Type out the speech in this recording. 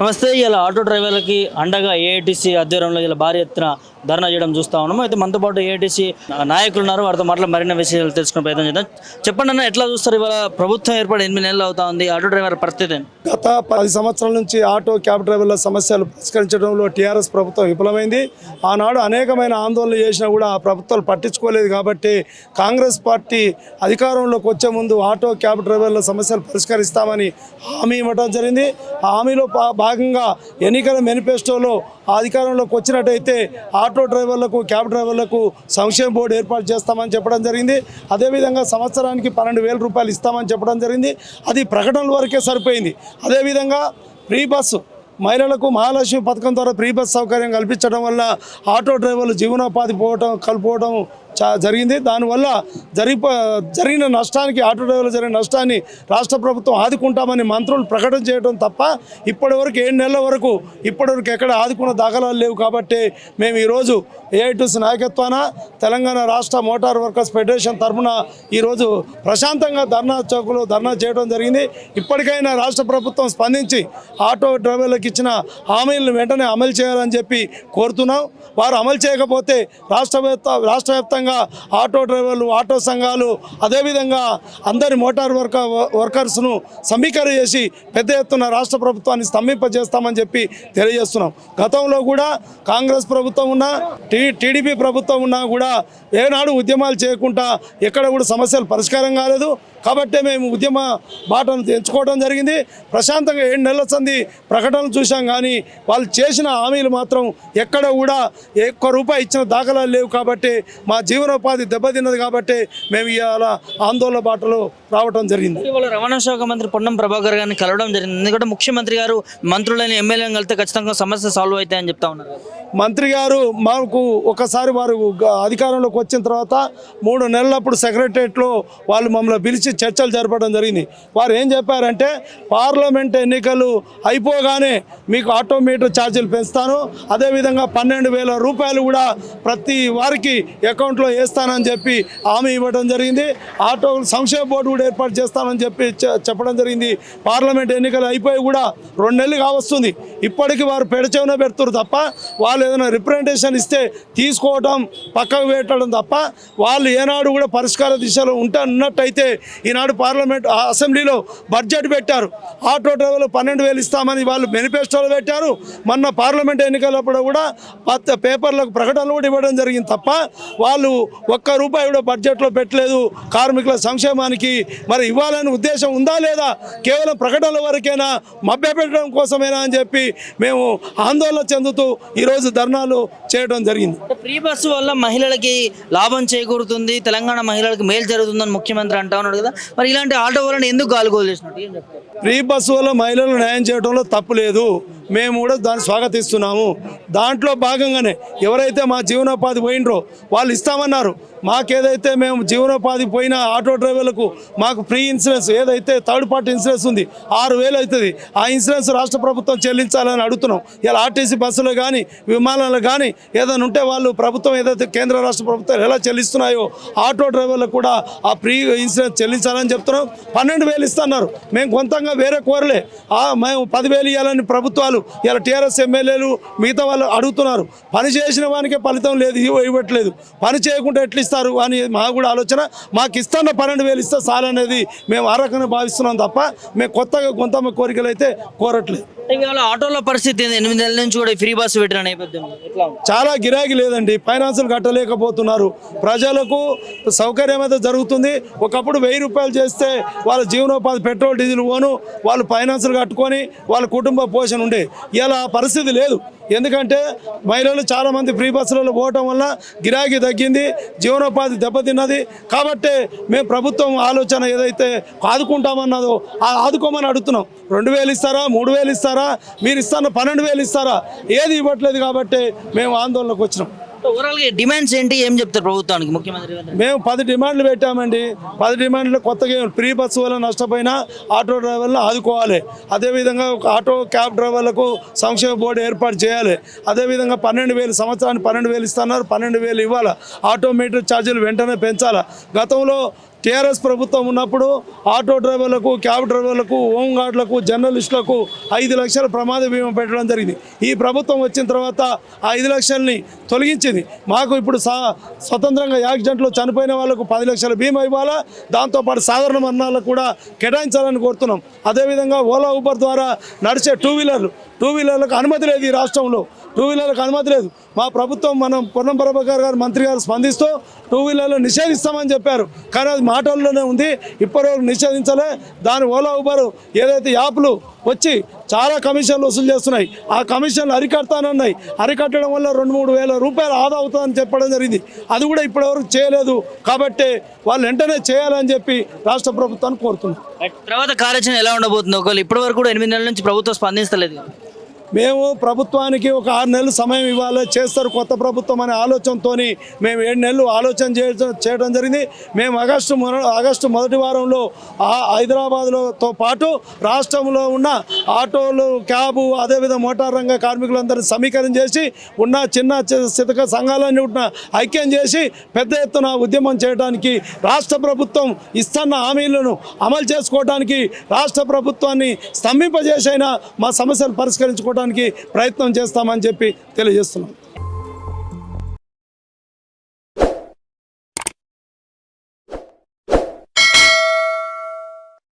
నమస్తే ఇలా ఆటో డ్రైవర్లకి అండగా ఏఐటీసీ ఆధ్వర్యంలో ఇలా భారీ ఎత్తున ధర్నా చేయడం చూస్తా ఉన్నాము. అయితే మనతో పాటు ఏఐటీసీ నాయకులు ఉన్నారు. వారితో మాటలు మరిన్ని విషయాలు తెలుసుకునే ప్రయత్నం చేద్దాం. చెప్పండి అన్న ఎట్లా చూస్తారు ఇవాళ ప్రభుత్వం ఏర్పడి ఎనిమిది నెలలు అవుతా ఉంది ఆటో డ్రైవర్ పరిస్థితి గత పది సంవత్సరాల నుంచి ఆటో క్యాబ్ డ్రైవర్ల సమస్యలు పరిష్కరించడంలో టీఆర్ఎస్ ప్రభుత్వం విఫలమైంది. ఆనాడు అనేకమైన ఆందోళనలు చేసినా కూడా ఆ ప్రభుత్వాలు పట్టించుకోలేదు కాబట్టి కాంగ్రెస్ పార్టీ అధికారంలోకి వచ్చే ముందు ఆటో క్యాబ్ డ్రైవర్ల సమస్యలు పరిష్కరిస్తామని హామీ ఇవ్వడం జరిగింది. హామీలో భాగంగా ఎన్నికల మేనిఫెస్టోలో అధికారంలోకి వచ్చినట్టయితే ఆటో డ్రైవర్లకు క్యాబ్ డ్రైవర్లకు సంక్షేమ బోర్డు ఏర్పాటు చేస్తామని చెప్పడం జరిగింది. అదేవిధంగా సంవత్సరానికి పన్నెండు వేల రూపాయలు ఇస్తామని చెప్పడం జరిగింది. అది ప్రకటనల వరకే సరిపోయింది. అదేవిధంగా ఫ్రీ బస్సు మహిళలకు మహాలక్ష్మి పథకం ద్వారా ఫ్రీ బస్ సౌకర్యం కల్పించడం వల్ల ఆటో డ్రైవర్లు జీవనోపాధి పోవటం కలుపుకోవడం జరిగింది. దానివల్ల జరిగి జరిగిన నష్టానికి ఆటో డ్రైవర్లు జరిగిన నష్టాన్ని రాష్ట్ర ప్రభుత్వం ఆదుకుంటామని మంత్రులు ప్రకటన చేయడం తప్ప ఇప్పటివరకు ఏడు నెలల వరకు ఇప్పటివరకు ఎక్కడ ఆదుకున్న దాఖలాలు లేవు కాబట్టి మేము ఈరోజు ఏఐటీసీ నాయకత్వాన తెలంగాణ రాష్ట్ర మోటార్ వర్కర్స్ ఫెడరేషన్ తరఫున ఈరోజు ప్రశాంతంగా ధర్నా చౌక్లో ధర్నా చేయడం జరిగింది. ఇప్పటికైనా రాష్ట్ర ప్రభుత్వం స్పందించి ఆటో డ్రైవర్లకు ఇచ్చిన హామీలను వెంటనే అమలు చేయాలని చెప్పి కోరుతున్నాం. వారు అమలు చేయకపోతే రాష్ట్ర వ్యాప్త రాష్ట్ర వ్యాప్తంగా ఆటో డ్రైవర్లు ఆటో సంఘాలు అదేవిధంగా అందరి మోటార్ వర్క వర్కర్స్ను సమీకరణ చేసి పెద్ద ఎత్తున రాష్ట్ర ప్రభుత్వాన్ని స్తంభింపజేస్తామని చెప్పి తెలియజేస్తున్నాం. గతంలో కూడా కాంగ్రెస్ ప్రభుత్వం ఉన్నా టీ టీడీపీ ప్రభుత్వం ఉన్నా కూడా ఏనాడు ఉద్యమాలు చేయకుండా ఎక్కడ కూడా సమస్యలు పరిష్కారం కాలేదు. కాబట్టే మేము ఉద్యమ బాటను ఎంచుకోవడం జరిగింది. ప్రశాంతంగా ఏడు నెలల సంది ప్రకటనలు చూసాం కానీ వాళ్ళు చేసిన హామీలు మాత్రం ఎక్కడ కూడా ఒక్క రూపాయి ఇచ్చిన దాఖలాలు లేవు కాబట్టి మా జీవనోపాధి దెబ్బతిన్నది కాబట్టి మేము ఇవాళ ఆందోళన బాటలో రావడం జరిగింది. ఇవాళ రవాణా శాఖ మంత్రి పొన్నం ప్రభాకర్ గారిని కలవడం జరిగింది. ఎందుకంటే ముఖ్యమంత్రి గారు మంత్రులైన ఎమ్మెల్యేలను కలిస్తే ఖచ్చితంగా సమస్య సాల్వ్ అవుతాయని చెప్తా ఉన్నారు. మంత్రి గారు మాకు ఒకసారి వారు అధికారంలోకి వచ్చిన తర్వాత మూడు నెలలప్పుడు సెక్రటరియట్లో వాళ్ళు మమ్మల్ని పిలిచి చర్చలు జరపడం జరిగింది. వారు ఏం చెప్పారంటే పార్లమెంట్ ఎన్నికలు అయిపోగానే మీకు ఆటోమేటిక్ ఛార్జీలు పెంచుతాను. అదేవిధంగా పన్నెండు వేల రూపాయలు కూడా ప్రతి వారికి అకౌంట్లో వేస్తానని చెప్పి హామీ ఇవ్వడం జరిగింది. ఆటో సంక్షేమ బోర్డు కూడా ఏర్పాటు చేస్తానని చెప్పి చెప్పడం జరిగింది. పార్లమెంట్ ఎన్నికలు అయిపోయి కూడా రెండు నెలలు కావస్తుంది. ఇప్పటికి వారు పెడచెవిన పెడతారు తప్ప వాళ్ళు ఏదైనా రిప్రజెంటేషన్ ఇస్తే తీసుకోవడం పక్కకు పెట్టడం తప్ప వాళ్ళు ఏనాడు కూడా పరిష్కార దిశలో ఉంటా ఉన్నట్టయితే ఈనాడు పార్లమెంట్ అసెంబ్లీలో బడ్జెట్ పెట్టారు. ఆటో డ్రైవర్లు పన్నెండు వేలు ఇస్తామని వాళ్ళు మేనిఫెస్టోలో పెట్టారు. మొన్న పార్లమెంట్ ఎన్నికలప్పుడు కూడా పేపర్లకు ప్రకటనలు కూడా ఇవ్వడం జరిగింది తప్ప వాళ్ళు ఒక్క రూపాయి కూడా బడ్జెట్లో పెట్టలేదు. కార్మికుల సంక్షేమానికి మరి ఇవ్వాలనే ఉద్దేశం ఉందా లేదా? కేవలం ప్రకటనల వరకైనా? మభ్యపెట్టడం కోసమేనా అని చెప్పి మేము ఆందోళన చెందుతూ ఈరోజు ధర్నాలు చేయడం జరిగింది. ఫ్రీ బస్సు వల్ల మహిళలకి లాభం చేకూరుతుంది. తెలంగాణ మహిళలకు మేలు జరుగుతుందని ముఖ్యమంత్రి అంటా ఉన్నాడు కదా? మరి ఇలాంటి ఆటో వాళ్ళని ఎందుకు గాలుగోలు చేసినట్టు? ఏం ఫ్రీ బస్సు వల్ల మహిళలు న్యాయం చేయడంలో తప్పు లేదు. మేము కూడా దాన్ని స్వాగతిస్తున్నాము. దాంట్లో భాగంగానే ఎవరైతే మా జీవనోపాధి పోయినరో వాళ్ళు ఇస్తామన్నారు. మాకేదైతే మేము జీవనోపాధి పోయిన ఆటో డ్రైవర్లకు మాకు ఫ్రీ ఇన్సూరెన్స్ ఏదైతే థర్డ్ పార్టీ ఇన్సూరెన్స్ ఉంది ఆరు వేలు అవుతుంది. ఆ ఇన్సూరెన్స్ రాష్ట్ర ప్రభుత్వం చెల్లించాలని అడుగుతున్నాం. ఇలా ఆర్టీసీ బస్సులు కానీ విమానాలు కానీ ఏదైనా ఉంటే వాళ్ళు ప్రభుత్వం ఏదైతే కేంద్ర రాష్ట్ర ప్రభుత్వం ఎలా చెల్లిస్తున్నాయో ఆటో డ్రైవర్లకు కూడా ఆ ఫ్రీ ఇన్సూరెన్స్ చెల్లించాలని చెప్తున్నాం. పన్నెండు వేలు ఇస్తున్నారు. మేము కొంతంగా వేరే కోరలే. మేము పదివేలు ఇవ్వాలని ప్రభుత్వాలు ఇలా టీఆర్ఎస్ ఎమ్మెల్యేలు మిగతా వాళ్ళు అడుగుతున్నారు. పని చేసిన వానికే ఫలితం లేదు ఇవ్వట్లేదు. పని చేయకుండా ఎట్లా ఇస్తారు అని మా కూడా ఆలోచన. మాకు ఇస్తాన్న పన్నెండు వేలు ఇస్తే చాలనేది మేము ఆ రకంగా భావిస్తున్నాం తప్ప మేము కొత్తగా కొంత కోరికలు అయితే కోరట్లేదు. ఇవాళ ఆటోల పరిస్థితి ఎనిమిది నెలల నుంచి కూడా ఫ్రీ బస్సు పెట్టిన నేపథ్యంలో. చాలా గిరాకీ లేదండి. ఫైనాన్సులు కట్టలేకపోతున్నారు. ప్రజలకు సౌకర్యం అయితే జరుగుతుంది. ఒకప్పుడు వెయ్యి రూపాయలు చేస్తే వాళ్ళ జీవనోపాధి పెట్రోల్ డీజిల్ పోను. వాళ్ళు ఫైనాన్సులు కట్టుకొని వాళ్ళ కుటుంబ పోషణ ఉండే. ఇలా ఆ పరిస్థితి లేదు. ఎందుకంటే మహిళలు చాలామంది ఫ్రీ బస్సులలో పోవటం వల్ల గిరాకీ తగ్గింది జీవనోపాధి దెబ్బతిన్నది. కాబట్టి మేము ప్రభుత్వం ఆలోచన ఏదైతే ఆదుకుంటామన్నదో ఆ ఆదుకోమని అడుగుతున్నాం. రెండు వేలు ఇస్తారా? మూడు వేలు ఇస్తారా? మీరు ఇస్తాను పన్నెండు వేలు ఇస్తారా? ఏది ఇవ్వట్లేదు కాబట్టి మేము ఆందోళనకు వచ్చినాం. డిమాండ్స్ ఏంటి? ఏం చెప్తారు ప్రభుత్వానికి ముఖ్యమంత్రి? మేము పది డిమాండ్లు పెట్టామండి. పది డిమాండ్లు కొత్తగా ఫ్రీ బస్సు వల్ల నష్టపోయిన ఆటో డ్రైవర్లను ఆదుకోవాలి. అదేవిధంగా ఒక ఆటో క్యాబ్ డ్రైవర్లకు సంక్షేమ బోర్డు ఏర్పాటు చేయాలి. అదేవిధంగా పన్నెండు వేలు సంవత్సరానికి పన్నెండు వేలు ఇస్తున్నారు. పన్నెండు వేలు ఇవ్వాలి? ఆటోమీటర్ ఛార్జీలు వెంటనే పెంచాలి? గతంలో టీఆర్ఎస్ ప్రభుత్వం ఉన్నప్పుడు ఆటో డ్రైవర్లకు క్యాబ్ డ్రైవర్లకు హోమ్ గార్డులకు జర్నలిస్టులకు ఐదు లక్షల ప్రమాద బీమా పెట్టడం జరిగింది. ఈ ప్రభుత్వం వచ్చిన తర్వాత ఆ ఐదు లక్షల్ని తొలగించింది. మాకు ఇప్పుడు సా స్వతంత్రంగా యాక్సిడెంట్లో చనిపోయిన వాళ్ళకు పది లక్షల బీమా ఇవ్వాలా? దాంతోపాటు సాధారణ మరణాలకు కూడా కేటాయించాలని కోరుతున్నాం. అదేవిధంగా ఓలా ఊబర్ ద్వారా నడిచే టూ వీలర్లు టూ వీలర్లకు అనుమతి లేదు ఈ రాష్ట్రంలో. టూ వీలర్లకు అనుమతి లేదు. మా ప్రభుత్వం మనం పొన్నం ప్రభాకర్ గారు మంత్రి గారు స్పందిస్తూ టూ వీలర్లు నిషేధిస్తామని చెప్పారు. కానీ అది మాటల్లోనే ఉంది. ఇప్పటివరకు నిషేధించలే. దాని ఓలా ఉబరు ఏదైతే యాప్లు వచ్చి చాలా కమిషన్లు వసూలు చేస్తున్నాయి. ఆ కమిషన్లు అరికడతానన్నాయి. అరికట్టడం వల్ల రెండు మూడు వేల రూపాయలు ఆదా అవుతుందని చెప్పడం జరిగింది. అది కూడా ఇప్పటివరకు చేయలేదు. కాబట్టి వాళ్ళు వెంటనే చేయాలని చెప్పి రాష్ట్ర ప్రభుత్వాన్ని కోరుతున్నాం. తర్వాత కార్యాచరణ ఎలా ఉండబోతుంది? ఒకవేళ ఇప్పటి వరకు కూడా ఎనిమిది నెలల నుంచి ప్రభుత్వం స్పందిస్తలేదు మేము ప్రభుత్వానికి ఒక ఆరు నెలలు సమయం ఇవ్వాలి చేస్తారు కొత్త ప్రభుత్వం అనే ఆలోచనతో మేము ఏడు నెలలు ఆలోచన చేయడం చేయడం జరిగింది. మేము ఆగస్టు ఆగస్టు మొదటి వారంలో ఆ హైదరాబాద్లోతో పాటు రాష్ట్రంలో ఉన్న ఆటోలు క్యాబు అదేవిధంగా మోటార్ రంగ కార్మికులందరినీ సమీకరణ చేసి ఉన్న చిన్న చి- చితక సంఘాలన్నీ ఉన్న ఐక్యం చేసి పెద్ద ఎత్తున ఉద్యమం చేయడానికి రాష్ట్ర ప్రభుత్వం ఇస్తున్న హామీలను అమలు చేసుకోవడానికి రాష్ట్ర ప్రభుత్వాన్ని స్తంభింపజేసైనా మా సమస్యలు తీసుకురావడానికి ప్రయత్నం చేస్తామని చెప్పి తెలియజేస్తున్నాం.